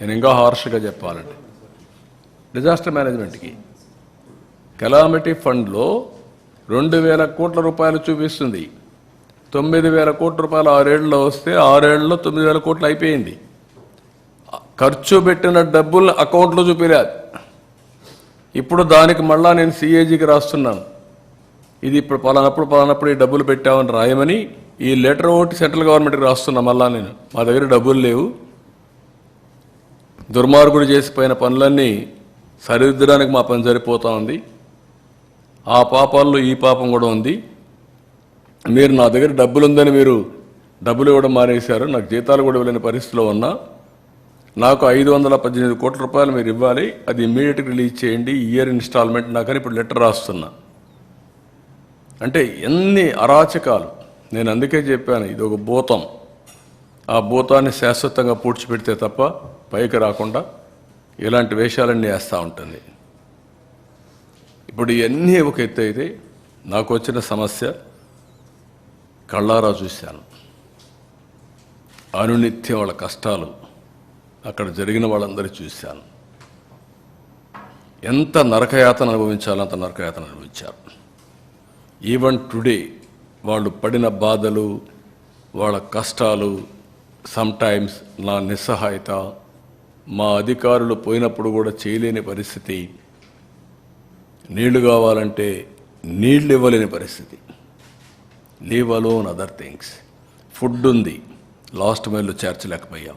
నేను ఇంకా హార్ష్గా చెప్పాలంటే. డిజాస్టర్ మేనేజ్మెంట్కి కెలామిటీ ఫండ్లో రెండు వేల కోట్ల రూపాయలు చూపిస్తుంది. తొమ్మిది వేల కోట్ల రూపాయలు ఆరేళ్ళలో వస్తే ఆరేళ్ళలో తొమ్మిది వేల కోట్లు అయిపోయింది. ఖర్చు పెట్టిన డబ్బులు అకౌంట్లో చూపిలేదు. ఇప్పుడు దానికి మళ్ళా నేను సిఏజీకి రాస్తున్నాను. ఇది ఇప్పుడు పలానప్పుడు పలానప్పుడు ఈ డబ్బులు పెట్టామని రాయమని ఈ లెటర్ ఒకటి సెంట్రల్ గవర్నమెంట్కి రాస్తున్నా మళ్ళా నేను. మా దగ్గర డబ్బులు లేవు. దుర్మార్గుడు చేసిపోయిన పనులన్నీ సరిదిద్దడానికి మా పని సరిపోతా ఉంది. ఆ పాపాల్లో ఈ పాపం కూడా ఉంది. మీరు నా దగ్గర డబ్బులు ఉందని మీరు డబ్బులు ఇవ్వడం మానేశారు. నాకు జీతాలు కూడా ఇవ్వలేని పరిస్థితిలో ఉన్నా. నాకు ఐదు వందల పద్దెనిమిది కోట్ల రూపాయలు మీరు ఇవ్వాలి. అది ఇమ్మీడియట్గా రిలీజ్ చేయండి. ఇయర్ ఇన్స్టాల్మెంట్ నాకని ఇప్పుడు లెటర్ రాస్తున్నా. అంటే ఎన్ని అరాచకాలు. నేను అందుకే చెప్పాను ఇది ఒక భూతం. ఆ భూతాన్ని శాశ్వతంగా పూడ్చిపెడితే తప్ప పైకి రాకుండా ఇలాంటి వేషాలన్నీ వేస్తూ ఉంటుంది. ఇప్పుడు ఇవన్నీ ఒక ఎత్తు అయితే నాకు వచ్చిన సమస్య కళ్ళారా చూశాను. అనునిత్యం వాళ్ళ కష్టాలు అక్కడ జరిగిన వాళ్ళందరూ చూశాను. ఎంత నరకయాతన అనుభవించాలో అంత నరకయాతన అనుభవించారు. ఈవెన్ టుడే వాళ్ళు పడిన బాధలు వాళ్ళ కష్టాలు సమ్టైమ్స్ నా నిస్సహాయత మా అధికారులు పోయినప్పుడు కూడా చేయలేని పరిస్థితి. నీళ్ళు కావాలంటే నీళ్ళు ఇవ్వలేని పరిస్థితి. Leave alone other things food ఉంది. లాస్ట్ మైల్లో చేర్చలేకపోయాం.